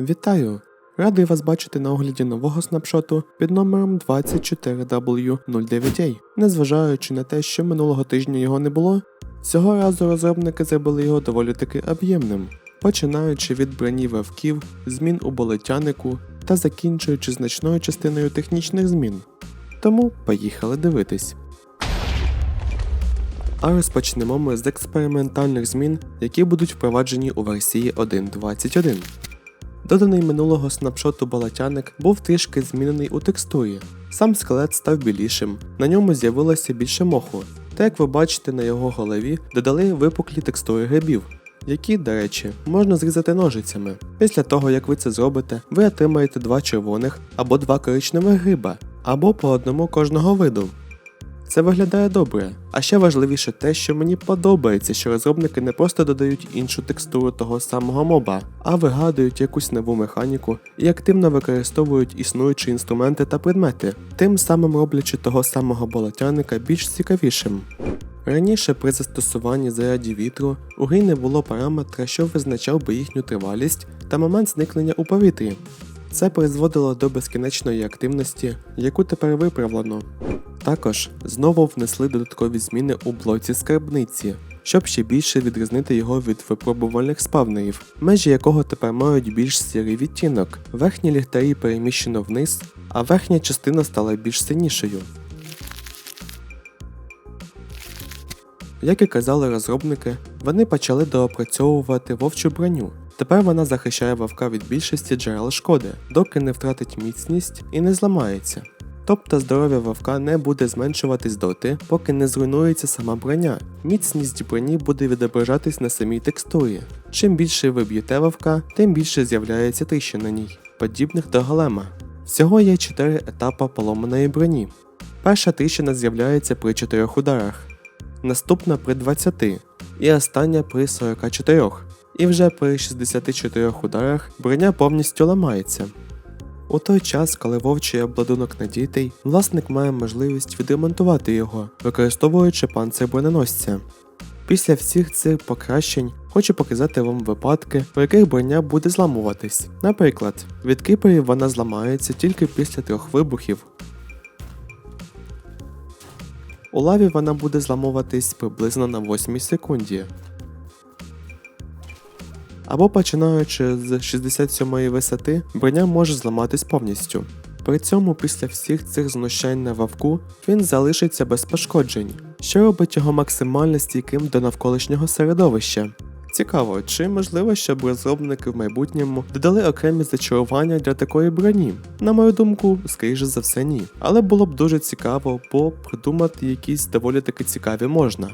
Вітаю! Радий вас бачити на огляді нового снапшоту під номером 24W09A. Незважаючи на те, що минулого тижня його не було, цього разу розробники зробили його доволі таки об'ємним, починаючи від броні вавків, змін у болетянику та закінчуючи значною частиною технічних змін. Тому поїхали дивитись. А розпочнемо ми з експериментальних змін, які будуть впроваджені у версії 1.21. Доданий минулого снапшоту балатяник був трішки змінений у текстурі. Сам скелет став білішим, на ньому з'явилося більше моху, та як ви бачите на його голові додали випуклі текстури грибів, які, до речі, можна зрізати ножицями. Після того, як ви це зробите, ви отримаєте два червоних або два коричневих гриба, або по одному кожного виду. Це виглядає добре. А ще важливіше те, що мені подобається, що розробники не просто додають іншу текстуру того самого моба, а вигадують якусь нову механіку і активно використовують існуючі інструменти та предмети, тим самим роблячи того самого болотяника більш цікавішим. Раніше при застосуванні заряді вітру у грі не було параметра, що визначав би їхню тривалість та момент зникнення у повітрі. Це призводило до безкінечної активності, яку тепер виправлено. Також знову внесли додаткові зміни у блоці скарбниці, щоб ще більше відрізнити його від випробувальних спавнерів, межі якого тепер мають більш сірий відтінок. Верхні ліхтарі переміщено вниз, а верхня частина стала більш синішою. Як і казали розробники, вони почали доопрацьовувати вовчу броню. Тепер вона захищає вовка від більшості джерел шкоди, доки не втратить міцність і не зламається. Тобто здоров'я вовка не буде зменшуватись доти, поки не зруйнується сама броня. Міцність броні буде відображатись на самій текстурі. Чим більше ви б'єте вовка, тим більше з'являється тріщин на ній, подібних до голема. Всього є 4 етапи поломаної броні. Перша тріщина з'являється при 4 ударах, наступна при 20 і остання при 44. І вже при 64 ударах броня повністю ламається. У той час, коли вовчий обладунок надітий, власник має можливість відремонтувати його, використовуючи панцир броненосця. Після всіх цих покращень хочу показати вам випадки, у яких броня буде зламуватись. Наприклад, від киперів вона зламається тільки після трьох вибухів. У лаві вона буде зламуватись приблизно на 8 секунді. Або починаючи з 67-ї висоти, броня може зламатись повністю. При цьому після всіх цих знущань на вавку він залишиться без пошкоджень, що робить його максимально стійким до навколишнього середовища. Цікаво, чи можливо, щоб розробники в майбутньому додали окремі зачарування для такої броні? На мою думку, скоріше за все ні. Але було б дуже цікаво, бо придумати якісь доволі таки цікаві можна.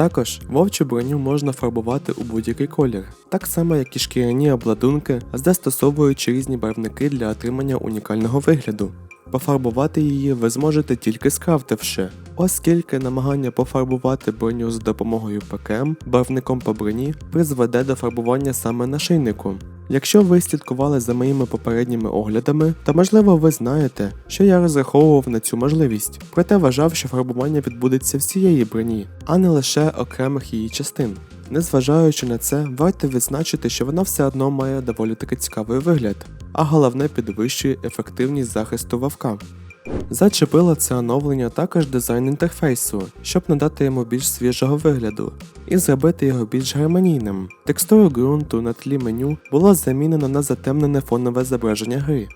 Також вовчу броню можна фарбувати у будь-який колір, так само як і шкіряні обладунки, застосовуючи різні барвники для отримання унікального вигляду. Пофарбувати її ви зможете тільки скрафтивши, оскільки намагання пофарбувати броню з допомогою ПКМ барвником по броні призведе до фарбування саме на шийнику. Якщо ви слідкували за моїми попередніми оглядами, то можливо ви знаєте, що я розраховував на цю можливість, проте вважав, що фарбування відбудеться всієї броні, а не лише окремих її частин. Незважаючи на це, варто відзначити, що вона все одно має доволі таки цікавий вигляд, а головне підвищує ефективність захисту вавка. Зачепило це оновлення також дизайн інтерфейсу, щоб надати йому більш свіжого вигляду і зробити його більш гармонійним. Текстуру ґрунту на тлі меню було замінено на затемнене фонове зображення гри.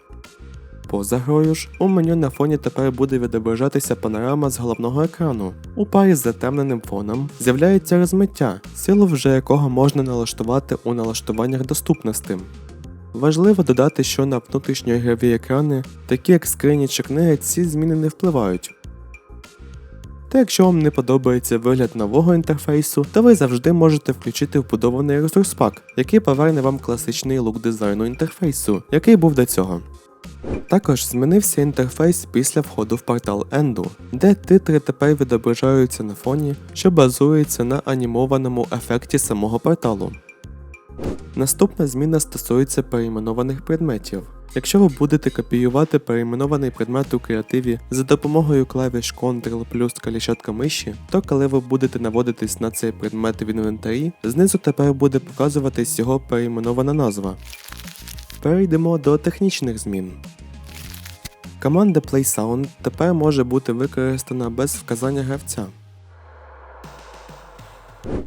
Поза грою ж у меню на фоні тепер буде відображатися панорама з головного екрану. У парі з затемненим фоном з'являється розмиття, силу вже якого можна налаштувати у налаштуваннях доступності. Важливо додати, що на внутрішньоігрові екрани, такі як скрині чи книги, ці зміни не впливають. Та якщо вам не подобається вигляд нового інтерфейсу, то ви завжди можете включити вбудований ресурс пак, який поверне вам класичний лук дизайну інтерфейсу, який був до цього. Також змінився інтерфейс після входу в портал Енду, де титри тепер відображаються на фоні, що базується на анімованому ефекті самого порталу. Наступна зміна стосується перейменованих предметів. Якщо ви будете копіювати перейменований предмет у креативі за допомогою клавіш Ctrl плюс калішатка миші, то коли ви будете наводитись на цей предмет в інвентарі, знизу тепер буде показуватись його перейменована назва. Перейдемо до технічних змін. Команда PlaySound тепер може бути використана без вказання гравця.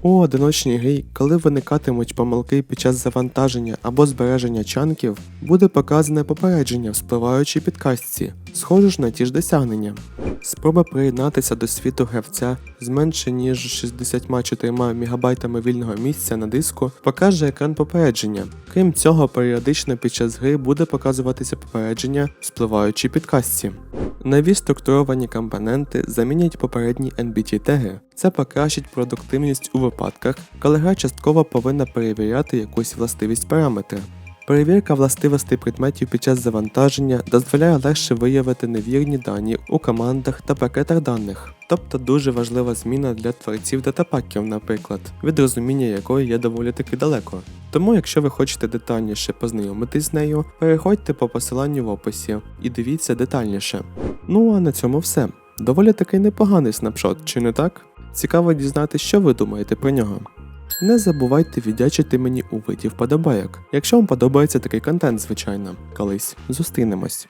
У одиночній грі, коли виникатимуть помилки під час завантаження або збереження чанків, буде показане попередження в спливаючій підкастці, схоже ж на ті ж досягнення. Спроба приєднатися до світу гравця з менше ніж 64 МБ вільного місця на диску покаже екран попередження. Крім цього, періодично під час гри буде показуватися попередження в спливаючій підкастці. Нові структуровані компоненти замінять попередні NBT теги. Це покращить продуктивність у випадках, коли гра частково повинна перевіряти якусь властивість параметра. Перевірка властивостей предметів під час завантаження дозволяє легше виявити невірні дані у командах та пакетах даних, тобто дуже важлива зміна для творців датапаків, наприклад, від розуміння якої є доволі таки далеко. Тому, якщо ви хочете детальніше познайомитись з нею, переходьте по посиланню в описі і дивіться детальніше. Ну а на цьому все. Доволі таки непоганий снапшот, чи не так? Цікаво дізнати, що ви думаєте про нього. Не забувайте віддячити мені у виді вподобайок, якщо вам подобається такий контент, звичайно. Колись зустрінемось.